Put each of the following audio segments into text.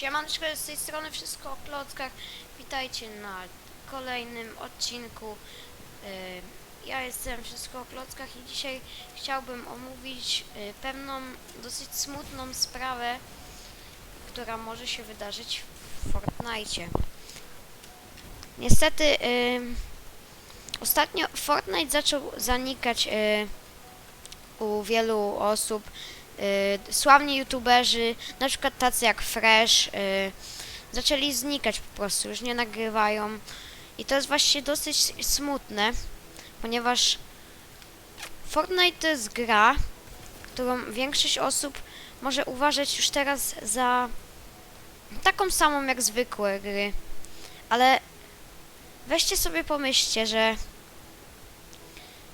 Siemaneczko, z tej strony wszystko o klockach. Witajcie na kolejnym odcinku. Yy, Ja jestem wszystko o klockach i dzisiaj chciałbym omówić yy, pewną dosyć smutną sprawę, która może się wydarzyć w Fortnite. Niestety yy, ostatnio Fortnite zaczął zanikać u wielu osób. Yy, sławni youtuberzy, na przykład tacy jak Fresh, yy, zaczęli znikać po prostu, już nie nagrywają. I to jest właśnie dosyć smutne, ponieważ Fortnite to jest gra, którą większość osób może uważać już teraz za taką samą jak zwykłe gry. Ale weźcie sobie pomyślcie, że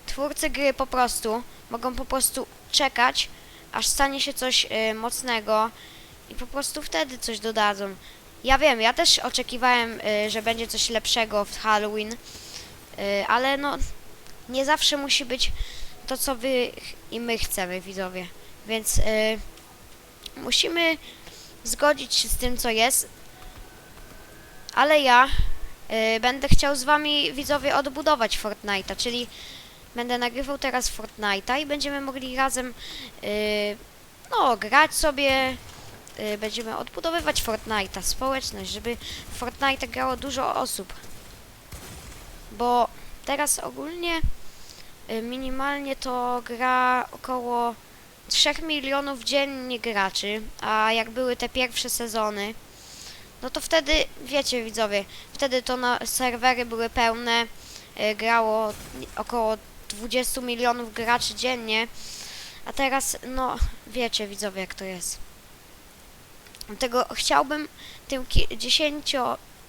twórcy gry po prostu mogą po prostu czekać, aż stanie się coś y, mocnego i po prostu wtedy coś dodadzą. Ja wiem, ja też oczekiwałem, y, że będzie coś lepszego w Halloween, y, ale no nie zawsze musi być to, co wy i my chcemy, widzowie. Więc y, musimy zgodzić się z tym, co jest. Ale ja y, będę chciał z wami, widzowie, odbudować Fortnite'a, czyli będę nagrywał teraz Fortnite'a i będziemy mogli razem yy, no, grać sobie, yy, będziemy odbudowywać Fortnite'a, społeczność, żeby w Fortnite grało dużo osób. Bo teraz ogólnie yy, minimalnie to gra około 3 milionów dziennie graczy, a jak były te pierwsze sezony, no to wtedy, wiecie widzowie, wtedy to na serwery były pełne, yy, grało około 20 milionów graczy dziennie, a teraz, no, wiecie widzowie jak to jest. Dlatego chciałbym tym ki- 10,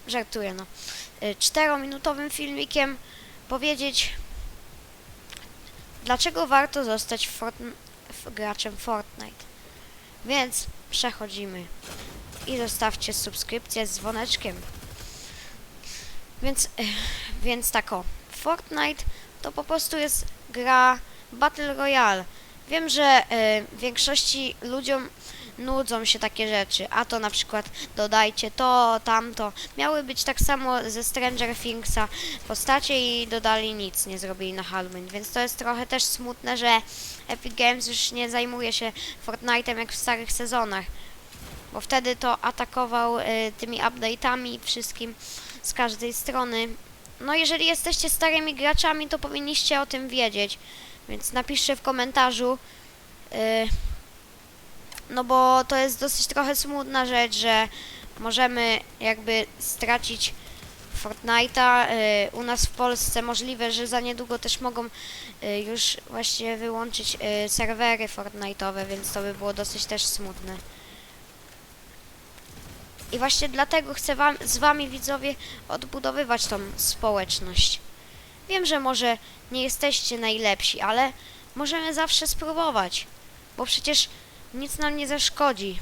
żartuję no, 4-minutowym filmikiem powiedzieć, dlaczego warto zostać Fortn- graczem Fortnite. Więc przechodzimy i zostawcie subskrypcję z dzwoneczkiem. Więc, eh, więc tak o, Fortnite to po prostu jest gra Battle Royale. Wiem, że e, większości ludziom nudzą się takie rzeczy, a to na przykład dodajcie to, tamto. Miały być tak samo ze Stranger Thingsa postacie i dodali nic, nie zrobili na Halloween, więc to jest trochę też smutne, że Epic Games już nie zajmuje się Fortnite'em jak w starych sezonach, bo wtedy to atakował e, tymi update'ami wszystkim z każdej strony. No jeżeli jesteście starymi graczami, to powinniście o tym wiedzieć. Więc napiszcie w komentarzu. Yy, no bo to jest dosyć trochę smutna rzecz, że możemy jakby stracić Fortnite'a. Yy, u nas w Polsce możliwe, że za niedługo też mogą yy, już właśnie wyłączyć serwery Fortnite'owe, więc to by było dosyć też smutne. I właśnie dlatego chcę wam, z wami widzowie odbudowywać tą społeczność. Wiem, że może nie jesteście najlepsi, ale możemy zawsze spróbować, bo przecież nic nam nie zaszkodzi.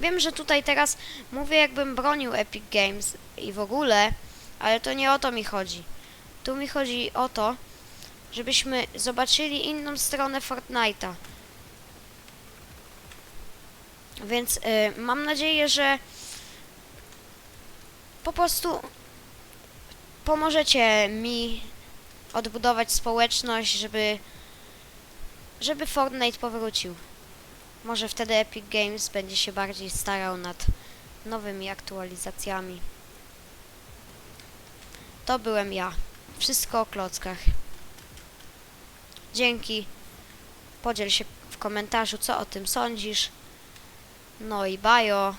Wiem, że tutaj teraz mówię jakbym bronił Epic Games i w ogóle, ale to nie o to mi chodzi. Tu mi chodzi o to, żebyśmy zobaczyli inną stronę Fortnite'a. Więc y, mam nadzieję, że po prostu pomożecie mi odbudować społeczność, żeby żeby Fortnite powrócił. Może wtedy Epic Games będzie się bardziej starał nad nowymi aktualizacjami. To byłem ja. Wszystko o klockach. Dzięki. Podziel się w komentarzu, co o tym sądzisz. No i bajo.